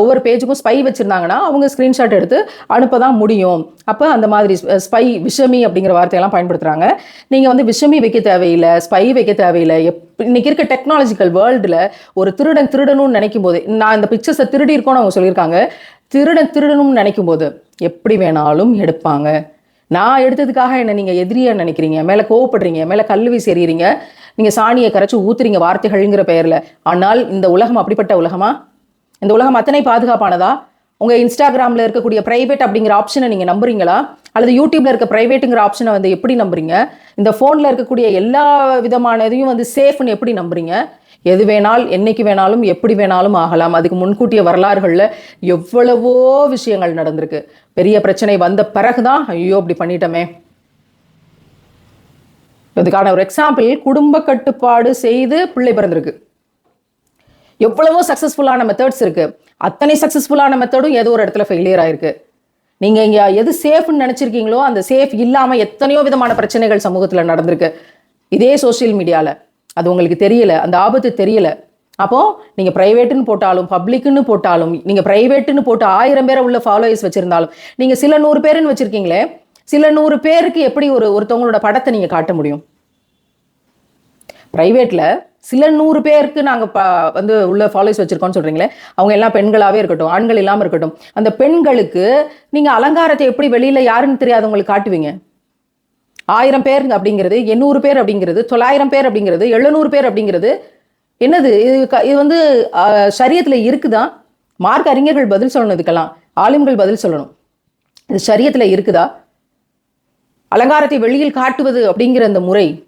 ஒவ்வொரு பேஜுக்கும் ஸ்பை வச்சுருந்தாங்கன்னா அவங்க ஸ்க்ரீன்ஷாட் எடுத்து அனுப்ப தான் முடியும். அப்போ அந்த மாதிரி ஸ்பை விஷமி அப்படிங்கிற வார்த்தையெல்லாம் பயன்படுத்துகிறாங்க நீங்கள் வந்து விஷமி வைக்க தேவையில்லை ஸ்பை வைக்க தேவையில்லை. எப் இன்னைக்கு இருக்க டெக்னாலஜிக்கல் வேர்ல்டில் ஒரு திருடன் திருடணும்னு நினைக்கும் போது நான் இந்த பிக்சர்ஸை திருடி இருக்கோன்னு அவங்க சொல்லியிருக்காங்க. திருடன் திருடணும்னு நினைக்கும் போது எப்படி வேணாலும் எடுப்பாங்க. நான் எடுத்ததுக்காக என்ன நீங்கள் எதிரியா நினைக்கிறீங்க. மேலே கோவப்படுறீங்க. மேலே கல் வீசி நீங்கள் சாணியை கரைச்சி ஊத்துறீங்க வார்த்தைகள்ங்கிற பெயரில். ஆனால் இந்த உலகம் அப்படிப்பட்ட உலகமா? இந்த உலகம் அத்தனை பாதுகாப்பானதா? உங்கள் இன்ஸ்டாகிராமில் இருக்கக்கூடிய ப்ரைவேட் அப்படிங்கிற ஆப்ஷனை நீங்கள் நம்புறீங்களா? அல்லது யூடியூப்ல இருக்க ப்ரைவேட்டுங்கிற ஆப்ஷனை வந்து எப்படி நம்புறீங்க? இந்த ஃபோனில் இருக்கக்கூடிய எல்லா விதமான இதையும் வந்து சேஃப்னு எப்படி நம்புறீங்க? எது வேணால் என்னைக்கு வேணாலும் எப்படி வேணாலும் ஆகலாம். அதுக்கு முன்கூட்டிய வரலாறுகளில் எவ்வளவோ விஷயங்கள் நடந்திருக்கு. பெரிய பிரச்சனை வந்த பிறகுதான் ஐயோ இப்படி பண்ணிட்டோமே. இதுக்கான ஒரு எக்ஸாம்பிள் குடும்ப கட்டுப்பாடு செய்து பிள்ளை பிறந்திருக்கு. எவ்வளவோ சக்ஸஸ்ஃபுல்லான மெத்தட்ஸ் இருக்கு. அத்தனை சக்ஸஸ்ஃபுல்லான மெத்தடும் ஏதோ ஒரு இடத்துல ஃபெயிலியர் ஆயிருக்கு. நீங்க இங்க எது சேஃப்னு நினைச்சிருக்கீங்களோ அந்த சேஃப் இல்லாம எத்தனையோ விதமான பிரச்சனைகள் சமூகத்துல நடந்திருக்கு. இதே சோஷியல் மீடியால அது உங்களுக்கு தெரியல அந்த ஆபத்து தெரியல. அப்போ நீங்க ப்ரைவேட்டுன்னு போட்டாலும் பப்ளிக்னு போட்டாலும் நீங்க ப்ரைவேட்டுன்னு போட்டு ஆயிரம் பேரை உள்ள ஃபாலோயர்ஸ் வச்சிருந்தாலும் நீங்க சில நூறு பேருன்னு வச்சிருக்கீங்களே சில நூறு பேருக்கு எப்படி ஒரு ஒருத்தவங்களோட படத்தை நீங்க காட்ட முடியும்? பிரைவேட்ல சில நூறு பேருக்கு நாங்கள் ப வந்து உள்ள ஃபாலோஸ் வச்சுருக்கோம்னு சொல்கிறீங்களே அவங்க எல்லாம் பெண்களாகவே இருக்கட்டும் ஆண்கள் இல்லாமல் இருக்கட்டும் அந்த பெண்களுக்கு நீங்கள் அலங்காரத்தை எப்படி வெளியில் யாருன்னு தெரியாதவங்களுக்கு காட்டுவீங்க? ஆயிரம் பேர் அப்படிங்கிறது எண்ணூறு பேர் அப்படிங்கிறது தொள்ளாயிரம் பேர் அப்படிங்கிறது எழுநூறு பேர் அப்படிங்கிறது. என்னது? இது க- இது வந்து சரியத்தில் இருக்குதா? மார்க் அறிஞர்கள் பதில் சொல்லணும் இதுக்கெல்லாம். ஆலிம்கள் பதில் சொல்லணும். இது சரியத்தில் இருக்குதா? அலங்காரத்தை வெளியில் காட்டுவது அப்படிங்கிற அந்த முறை.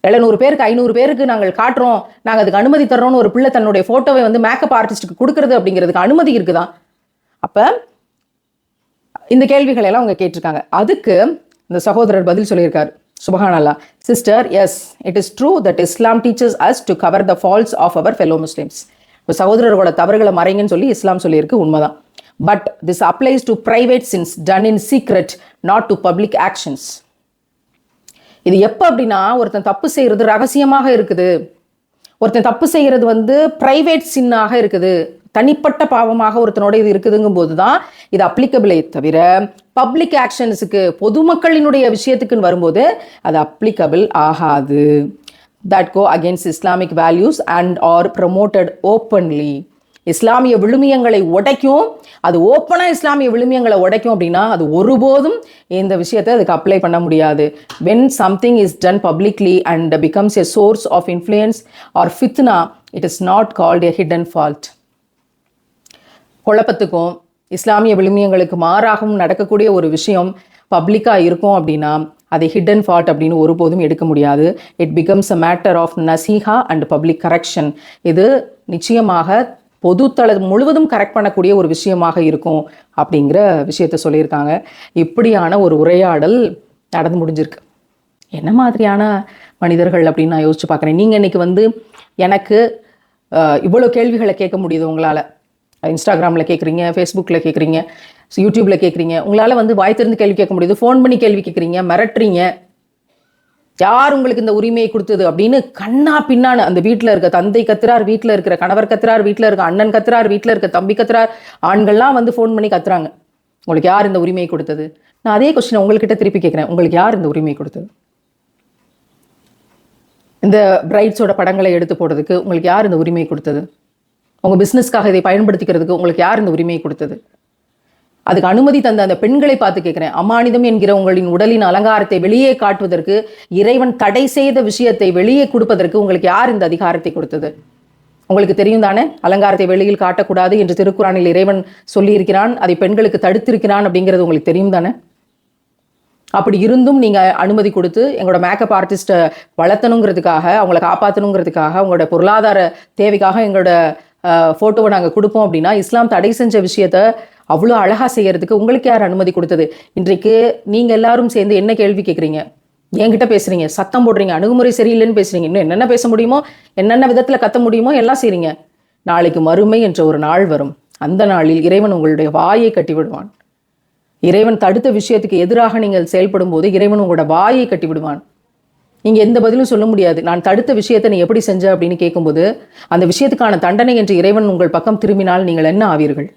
எழுநூறு பேருக்கு ஐநூறு பேருக்கு நாங்கள் காட்டுறோம். நாங்கள் அதுக்கு அனுமதி தர்றோம்னு ஒரு பிள்ளை தன்னுடைய ஃபோட்டோவை வந்து மேக்கப் ஆர்டிஸ்ட்டுக்கு கொடுக்கறது அப்படிங்கிறதுக்கு அனுமதி இருக்குதா? அப்போ இந்த கேள்விகளை எல்லாம் அவங்க கேட்டிருக்காங்க. அதுக்கு இந்த சகோதரர் பதில் சொல்லியிருக்கார். சுபஹான் sister yes it is true that Islam teaches us to cover the faults of our fellow Muslims இப்போ சகோதரர்களோட தவறுகளை மறைங்கன்னு சொல்லி இஸ்லாம் சொல்லியிருக்கு உண்மைதான். But this applies to private sins done in secret not to public actions இது எப்போ அப்படின்னா ஒருத்தன் தப்பு செய்கிறது ரகசியமாக இருக்குது. ஒருத்தன் தப்பு செய்கிறது வந்து பிரைவேட் சின்னாக இருக்குது. தனிப்பட்ட பாவமாக ஒருத்தனோட இது இருக்குதுங்கும் போது தான் இது அப்ளிகபிளே தவிர பப்ளிக் ஆக்ஷன்ஸுக்கு பொதுமக்களினுடைய விஷயத்துக்குன்னு வரும்போது அது அப்ளிகபிள் ஆகாது. That go against Islamic values and are promoted openly இஸ்லாமிய விழுமியங்களை உடைக்கும் அது ஓப்பனாக இஸ்லாமிய விழுமியங்களை உடைக்கும் அப்படின்னா அது ஒருபோதும் இந்த விஷயத்தை அதுக்கு அப்ளை பண்ண முடியாது. When something is done publicly and becomes a source of influence or ஃபித்னா it is not called a hidden fault குழப்பத்துக்கும் இஸ்லாமிய விழுமியங்களுக்கு மாறாகவும் நடக்கக்கூடிய ஒரு விஷயம் பப்ளிக்காக இருக்கும் அப்படின்னா அதை ஹிடன் ஃபாட் அப்படின்னு ஒருபோதும் எடுக்க முடியாது. It becomes a matter of நசீஹா and public correction இது நிச்சயமாக பொதுத்தள முழுவதும் கரெக்ட் பண்ணக்கூடிய ஒரு விஷயமாக இருக்கும் அப்படிங்கிற விஷயத்த சொல்லியிருக்காங்க. இப்படியான ஒரு உரையாடல் நடந்து முடிஞ்சிருக்கு. என்ன மாதிரியான மனிதர்கள் அப்படின்னு நான் யோசிச்சு பார்க்குறேன். நீங்கள் இன்னைக்கு வந்து எனக்கு இவ்வளோ கேள்விகளை கேட்க முடியுது உங்களால். இன்ஸ்டாகிராமில் கேட்குறீங்க ஃபேஸ்புக்கில் கேட்குறீங்க யூடியூப்பில் கேட்குறீங்க உங்களால் வந்து வாய் திறந்து கேள்வி கேட்க முடியுது ஃபோன் பண்ணி கேள்வி கேட்குறீங்க மிரட்டுறீங்க. யார் உங்களுக்கு இந்த உரிமையை கொடுத்தது அப்படின்னு கண்ணா பின்னான அந்த வீட்டில் இருக்க தந்தை கத்துறார் வீட்டில் இருக்கிற கணவர் கத்துறார் வீட்டில் இருக்க அண்ணன் கத்துறார் வீட்டில் இருக்க தம்பி கத்துறார் ஆண்கள்லாம் வந்து ஃபோன் பண்ணி கத்துறாங்க. உங்களுக்கு யார் இந்த உரிமையை கொடுத்தது? நான் அதே கொஸ்டினை உங்கள்கிட்ட திருப்பி கேட்குறேன். உங்களுக்கு யார் இந்த உரிமையை கொடுத்தது? இந்த பிரைட்ஸோட படங்களை எடுத்து போடுறதுக்கு உங்களுக்கு யார் இந்த உரிமையை கொடுத்தது? உங்கள் பிஸ்னஸ்க்காக இதை பயன்படுத்திக்கிறதுக்கு உங்களுக்கு யார் இந்த உரிமையை கொடுத்தது? அதுக்கு அனுமதி தந்த அந்த பெண்களை பார்த்து கேட்குறேன். அமானிதம் என்கிற உங்களின் உடலின் அலங்காரத்தை வெளியே காட்டுவதற்கு இறைவன் தடை செய்த விஷயத்தை வெளியே கொடுப்பதற்கு உங்களுக்கு யார் இந்த அதிகாரத்தை கொடுத்தது? உங்களுக்கு தெரியும் தானே? அலங்காரத்தை வெளியில் காட்டக்கூடாது என்று திருக்குறானில் இறைவன் சொல்லியிருக்கிறான். அதை பெண்களுக்கு தடுத்திருக்கிறான் அப்படிங்கிறது உங்களுக்கு தெரியும் தானே? அப்படி இருந்தும் நீங்கள் அனுமதி கொடுத்து எங்களோட மேக்கப் ஆர்டிஸ்ட்டை வளர்த்தணுங்கிறதுக்காக அவங்கள காப்பாற்றணுங்கிறதுக்காக அவங்களோட பொருளாதார தேவைக்காக எங்களோட ஃபோட்டோவை நாங்கள் கொடுப்போம் அப்படின்னா இஸ்லாம் தடை செஞ்ச விஷயத்த அவ்வளோ அழகாக செய்கிறதுக்கு உங்களுக்கு யார் அனுமதி கொடுத்தது? இன்றைக்கு நீங்கள் எல்லாரும் சேர்ந்து என்ன கேள்வி கேட்குறீங்க? என்கிட்ட பேசுறீங்க. சத்தம் போடுறீங்க. அணுகுமுறை சரியில்லைன்னு பேசுறீங்க. இன்னும் என்னென்ன பேச முடியுமோ என்னென்ன விதத்தில் கத்த முடியுமோ எல்லாம் செய்றீங்க. நாளைக்கு மறுமை என்ற ஒரு நாள் வரும். அந்த நாளில் இறைவன் உங்களுடைய வாயை கட்டி விடுவான் இறைவன் தடுத்த விஷயத்துக்கு எதிராக நீங்கள் செயல்படும் போது இறைவன் உங்களோட வாயை கட்டி விடுவான் நீங்கள் எந்த பதிலும் சொல்ல முடியாது. நான் தடுத்த விஷயத்தை நீ எப்படி செஞ்ச அப்படின்னு கேட்கும்போது அந்த விஷயத்துக்கான தண்டனை என்று இறைவன் உங்கள் பக்கம் திரும்பினால் நீங்கள் என்ன ஆவீர்கள்?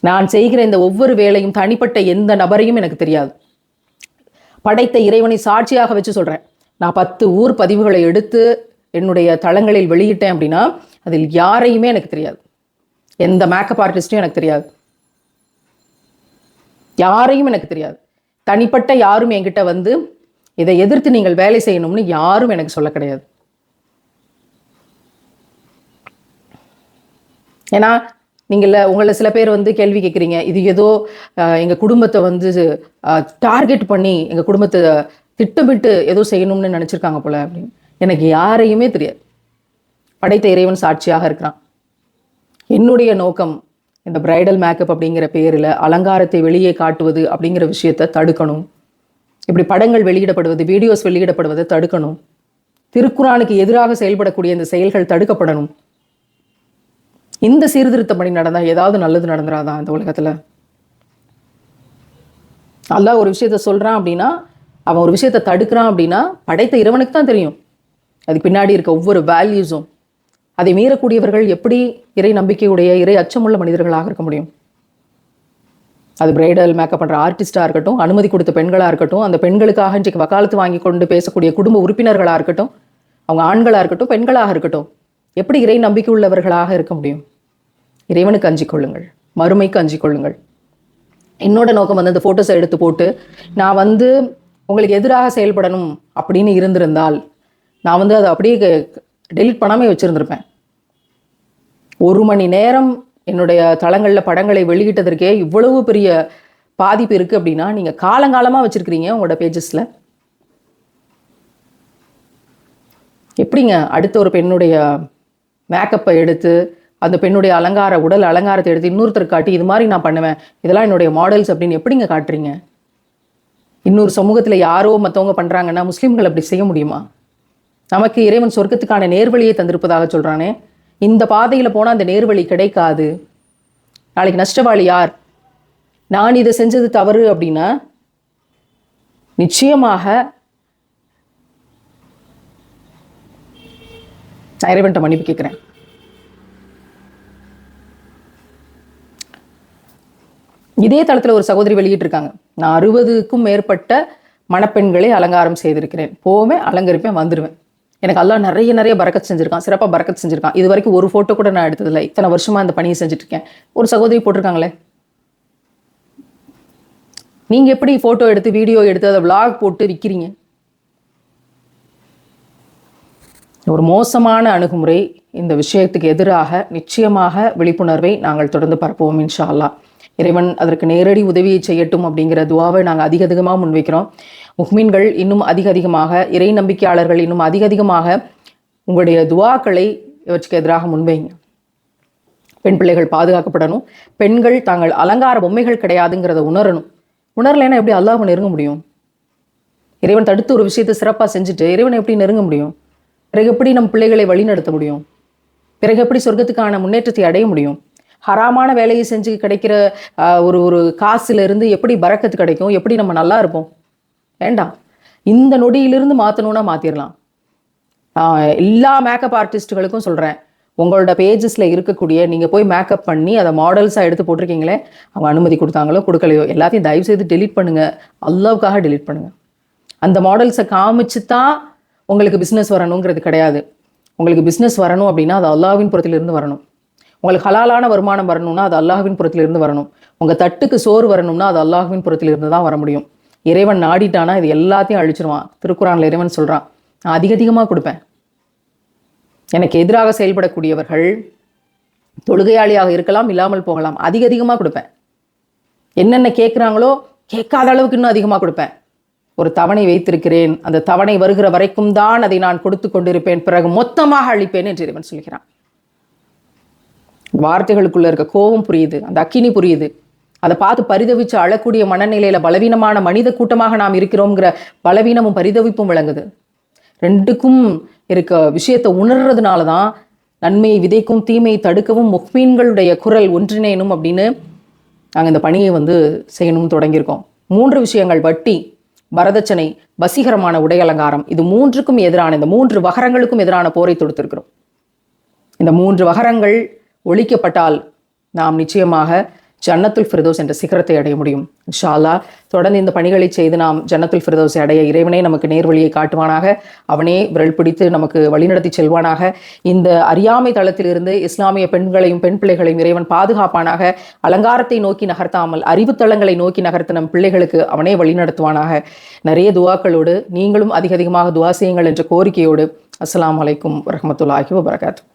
நான் செய்கிற இந்த ஒவ்வொரு வேலையும் தனிப்பட்ட எந்த நபரையும் எனக்கு தெரியாது. படைத்த இறைவனை சாட்சியாக வச்சு சொல்கிறேன் நான் பத்து ஊர் பதிவுகளை எடுத்து என்னுடைய தளங்களில் வெளியிட்டேன் அப்படின்னா அதில் யாரையுமே எனக்கு தெரியாது. எந்த மேக்கப் ஆர்டிஸ்ட்டும் எனக்கு தெரியாது. யாரையும் எனக்கு தெரியாது. தனிப்பட்ட யாரும் என்கிட்ட வந்து இதை எதிர்த்து நீங்கள் வேலை செய்யணும்னு யாரும் எனக்கு சொல்ல கிடையாது. ஏன்னா நீங்கள் உங்களை சில பேர் வந்து கேள்வி கேட்குறீங்க. இது ஏதோ எங்கள் குடும்பத்தை வந்து டார்கெட் பண்ணி எங்கள் குடும்பத்தை திட்டமிட்டு ஏதோ செய்யணும்னு நினச்சிருக்காங்க போல அப்படின்னு. எனக்கு யாரையுமே தெரியாது. படைத்த இறைவன் சாட்சியாக இருக்கிறான். என்னுடைய நோக்கம் இந்த பிரைடல் மேக்கப் அப்படிங்கிற பேரில் அலங்காரத்தை வெளியே காட்டுவது அப்படிங்கிற விஷயத்தை தடுக்கணும். இப்படி படங்கள் வெளியிடப்படுவது வீடியோஸ் வெளியிடப்படுவதை தடுக்கணும். திருக்குறானுக்கு எதிராக செயல்படக்கூடிய இந்த செயல்கள் தடுக்கப்படணும். இந்த சீர்திருத்த பணி நடந்தால் ஏதாவது நல்லது நடந்துடாதான் இந்த உலகத்தில்? அல்லாஹ் ஒரு விஷயத்த சொல்கிறான் அப்படின்னா அவன் ஒரு விஷயத்தை தடுக்கிறான் அப்படின்னா படைத்த இறைவனுக்கு தான் தெரியும். அதுக்கு பின்னாடி இருக்க ஒவ்வொரு வேல்யூஸும் அதை மீறக்கூடியவர்கள் எப்படி இறை நம்பிக்கையுடைய இறை அச்சமுள்ள மனிதர்களாக இருக்க முடியும்? அது பிரைடல் மேக்கப் பண்ணுற ஆர்டிஸ்ட்டாக இருக்கட்டும் அனுமதி கொடுத்த பெண்களாக இருக்கட்டும் அந்த பெண்களுக்காக இன்றைக்கு வக்காலத்து வாங்கி கொண்டு பேசக்கூடிய குடும்ப உறுப்பினர்களாக இருக்கட்டும் அவங்க ஆண்களாக இருக்கட்டும் பெண்களாக இருக்கட்டும் எப்படி இறை நம்பிக்கை உள்ளவர்களாக இருக்க முடியும்? இறைவனுக்கு அஞ்சிக் கொள்ளுங்கள் மறுமைக்கு அஞ்சிக் கொள்ளுங்கள். என்னோட நோக்கம் வந்து அந்த ஃபோட்டோஸை எடுத்து போட்டு நான் வந்து உங்களுக்கு எதிராக செயல்படணும் அப்படின்னு இருந்திருந்தால் நான் வந்து அதை அப்படியே டெலிட் பண்ணாமல் வச்சுருந்துருப்பேன். ஒரு மணி நேரம் என்னுடைய தளங்களில் படங்களை வெளியிட்டதற்கே இவ்வளவு பெரிய பாதிப்பு இருக்குது அப்படின்னா நீங்கள் காலங்காலமாக வச்சுருக்கிறீங்க உங்களோட பேஜஸில் எப்படிங்க அடுத்த ஒரு பெண்ணுடைய மேக்கப்பை எடுத்து அந்த பெண்ணுடைய அலங்கார உடல் அலங்காரத்தை எடுத்து இன்னொருத்தர் காட்டி இது மாதிரி நான் பண்ணுவேன் இதெல்லாம் என்னுடைய மாடல்ஸ் அப்படின்னு எப்படிங்க காட்டுறீங்க? இன்னொரு சமூகத்தில் யாரோ மற்றவங்க பண்ணுறாங்கன்னா முஸ்லீம்கள் அப்படி செய்ய முடியுமா? நமக்கு இறைவன் சொர்க்கத்துக்கான நேர்வழியை தந்திருப்பதாக சொல்கிறானே இந்த பாதையில் போனால் அந்த நேர்வழி கிடைக்காது. நாளைக்கு நஷ்டவாளி யார்? நான் இதை செஞ்சது தவறு அப்படின்னா நிச்சயமாக நான் இறைவன்ட்ட மன்னிப்பு கேட்குறேன். இதே தளத்தில் ஒரு சகோதரி வெளியிட்டிருக்காங்க. நான் அறுபதுக்கும் மேற்பட்ட மணப்பெண்களை அலங்காரம் செய்திருக்கிறேன். போவேன் அலங்கரிப்பேன் வந்துடுவேன் எனக்கு அல்லாஹ் நிறைய நிறைய பறக்கத் செஞ்சிருக்கான். சிறப்பாக பறக்கத் செஞ்சிருக்கான். இது வரைக்கும் ஒரு ஃபோட்டோ கூட நான் எடுத்ததில்லை. இத்தனை வருஷமாக அந்த பணியை செஞ்சுட்டு இருக்கேன் ஒரு சகோதரி போட்டிருக்காங்களே? நீங்கள் எப்படி ஃபோட்டோ எடுத்து வீடியோ எடுத்து அதை விளாக் போட்டு விற்கிறீங்க ஒரு மோசமான அணுகுமுறை இந்த விஷயத்துக்கு எதிராக நிச்சயமாக விழிப்புணர்வை நாங்கள் தொடர்ந்து பரப்புவோம் இன்ஷா அல்லாஹ். இறைவன் அதற்கு நேரடி உதவியை செய்யட்டும் அப்படிங்கிற துவாவை நாங்கள் அதிக அதிகமாக முன்வைக்கிறோம். முஹ்மீன்கள் இன்னும் அதிக அதிகமாக இறை நம்பிக்கையாளர்கள் இன்னும் அதிக அதிகமாக உங்களுடைய துவாக்களை இவற்றுக்கு எதிராக முன்வைங்க. பெண் பிள்ளைகள் பாதுகாக்கப்படணும். பெண்கள் தாங்கள் அலங்கார பொம்மைகள் கிடையாதுங்கிறத உணரணும். உணரலைன்னா எப்படி அல்லாஹ் நெருங்க முடியும்? இறைவன் தடுத்து ஒரு விஷயத்தை சிறப்பாக செஞ்சுட்டு இறைவனை எப்படி நெருங்க முடியும்? பிறகு எப்படி நம் பிள்ளைகளை வழிநடத்த முடியும்? பிறகு எப்படி சொர்க்கத்துக்கான முன்னேற்றத்தை அடைய முடியும்? ஹராமான வேலையை செஞ்சு கிடைக்கிற ஒரு ஒரு காசுலேருந்து எப்படி பறக்கத்து கிடைக்கும்? எப்படி நம்ம நல்லா இருப்போம்? வேண்டாம். இந்த நொடியிலிருந்து மாற்றணும்னா மாற்றிடலாம் எல்லா மேக்கப் ஆர்டிஸ்ட்டுகளுக்கும் சொல்கிறேன் உங்களோட பேஜஸில் இருக்கக்கூடிய நீங்கள் போய் மேக்கப் பண்ணி அதை மாடல்ஸாக எடுத்து போட்டிருக்கீங்களே அவங்க அனுமதி கொடுத்தாங்களோ கொடுக்கலையோ எல்லாத்தையும் தயவு செய்து டெலிட் பண்ணுங்கள் அல்லாவுக்காக டெலீட் பண்ணுங்கள் அந்த மாடல்ஸை காமிச்சு தான் உங்களுக்கு பிஸ்னஸ் வரணுங்கிறது கிடையாது. உங்களுக்கு பிஸ்னஸ் வரணும் அப்படின்னா அது அல்லாஹ்வின் புறத்திலிருந்து வரணும். உங்களுக்கு ஹலாலான வருமானம் வரணும்னா அது அல்லாஹ்வின் புறத்திலிருந்து வரணும். உங்கள் தட்டுக்கு சோறு வரணும்னா அது அல்லாஹ்வின் புறத்திலிருந்து தான் வர முடியும். இறைவன் நாடிட்டானா இது எல்லாத்தையும் அழிச்சிருவான். திருக்குறானில் இறைவன் சொல்கிறான் நான் அதிக அதிகமாக கொடுப்பேன். எனக்கு எதிராக செயல்படக்கூடியவர்கள் தொழுகையாளியாக இருக்கலாம் இல்லாமல் போகலாம். அதிக அதிகமாக கொடுப்பேன். என்னென்ன கேட்குறாங்களோ கேட்காத அளவுக்கு இன்னும் அதிகமாக கொடுப்பேன். ஒரு தவணை வைத்திருக்கிறேன். அந்த தவணை வருகிற வரைக்கும் தான் அதை நான் கொடுத்து கொண்டிருப்பேன். பிறகு மொத்தமாக அழிப்பேன் என்று இறைவன் சொல்கிறான். வார்த்தைகளுக்குள்ள இருக்க கோபம் புரியுது அந்த அக்கினி புரியுது. அதை பார்த்து பரிதவிச்சு அழக்கூடிய மனநிலையில பலவீனமான மனித கூட்டமாக நாம் இருக்கிறோங்கிற பலவீனமும் பரிதவிப்பும் விளங்குது. ரெண்டுக்கும் இருக்க விஷயத்தை உணர்றதுனால தான் நன்மையை விதைக்கும் தீமையை தடுக்கவும் முக்மீன்களுடைய குரல் ஒன்றிணையணும் அப்படின்னு நாங்கள் இந்த பணியை வந்து செய்யணும்னு தொடங்கியிருக்கோம். மூன்று விஷயங்கள் வட்டி வரதட்சணை வசீகரமான உடை அலங்காரம். இது மூன்றுக்கும் எதிரான இந்த மூன்று வகரங்களுக்கும் எதிரான போரை தொடுத்திருக்கிறோம். இந்த மூன்று வகரங்கள் ஒழிக்கப்பட்டால் நாம் நிச்சயமாக ஜன்னத்துல் ஃபிர்தோஸ் என்ற சிகரத்தை அடைய முடியும். ஷாலா தொடர்ந்து இந்த பணிகளை செய்து நாம் ஜன்னத்துல் ஃபிரதோஸை அடைய இறைவனே நமக்கு நேர்வழியை காட்டுவானாக. அவனே விரல் பிடித்து நமக்கு வழிநடத்தி செல்வானாக. இந்த அறியாமை தளத்திலிருந்து இஸ்லாமிய பெண்களையும் பெண் பிள்ளைகளையும் இறைவன் பாதுகாப்பானாக. அலங்காரத்தை நோக்கி நகர்த்தாமல் அறிவுத்தளங்களை நோக்கி நகர்த்த நம் பிள்ளைகளுக்கு அவனே வழிநடத்துவானாக நிறைய துவாக்களோடு நீங்களும் அதிக அதிகமாக துவா செய்யுங்கள் என்ற கோரிக்கையோடு அஸ்லாம் வலைக்கும் வரமத்துல்லாஹி வபரகாத்து